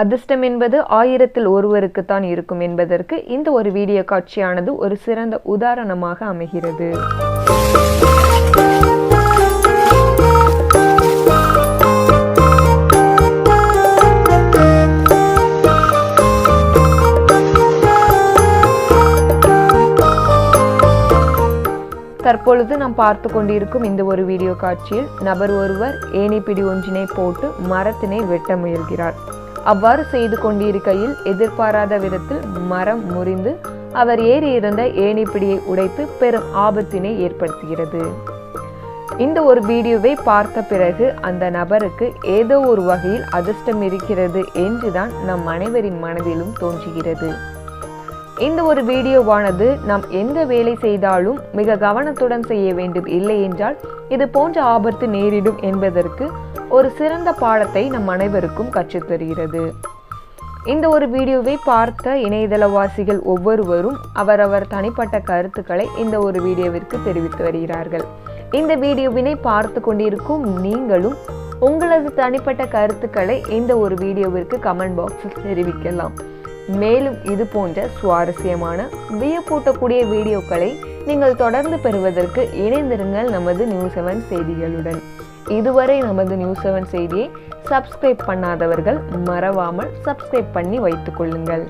அதிர்ஷ்டம் என்பது ஆயிரத்தில் ஒருவருக்குத்தான் இருக்கும் என்பதற்கு இந்த ஒரு வீடியோ காட்சியானது ஒரு சிறந்த உதாரணமாக அமைகிறது. தற்பொழுது நாம் பார்த்து கொண்டிருக்கும் இந்த ஒரு வீடியோ காட்சியில் நபர் ஒருவர் ஏணிப்பிடி ஒன்றினை போட்டு மரத்தினை வெட்ட முயல்கிறார். அவ்வாறு செய்து கொண்டிருக்கையில் எதிர்பாராத விதத்தில் மரம் முறிந்து அவர் ஏறி இருந்த ஏணிப்பிடியை உடைத்து பெரும் ஆபத்தினை ஏற்படுத்துகிறது. இந்த ஒரு வீடியோவை பார்த்த பிறகு அந்த நபருக்கு ஏதோ ஒரு வகையில் அதிர்ஷ்டம் இருக்கிறது என்றுதான் நம் அனைவரின் மனதிலும் தோன்றுகிறது. இந்த ஒரு வீடியோவானது நாம் எந்த வேலை செய்தாலும் மிக கவனத்துடன் செய்ய வேண்டும் இல்லை என்றால் இது போன்ற ஆபத்து நேரிடும் என்பதற்கு ஒரு சிறந்த பாடத்தை நம் அனைவருக்கும் கற்றுத்தருகிறது இந்த ஒரு வீடியோவை பார்த்த இணையதளவாசிகள் ஒவ்வொருவரும் அவரவர் தனிப்பட்ட கருத்துக்களை இந்த ஒரு வீடியோவிற்கு தெரிவித்து வருகிறார்கள். இந்த வீடியோவினை பார்த்து கொண்டிருக்கும் நீங்களும் உங்களது தனிப்பட்ட கருத்துக்களை இந்த ஒரு வீடியோவிற்கு கமெண்ட் பாக்ஸில் தெரிவிக்கலாம். மேலும் இது போன்ற சுவாரஸ்யமான வியப்பூட்டக்கூடிய வீடியோக்களை நீங்கள் தொடர்ந்து பெறுவதற்கு இணைந்திருங்கள் நமது நியூஸ் செவன் செய்திகளுடன். இதுவரை நமது நியூஸ் செவன் செய்தியை சப்ஸ்கிரைப் பண்ணாதவர்கள் மறவாமல் சப்ஸ்கிரைப் பண்ணி வைத்துக் கொள்ளுங்கள்.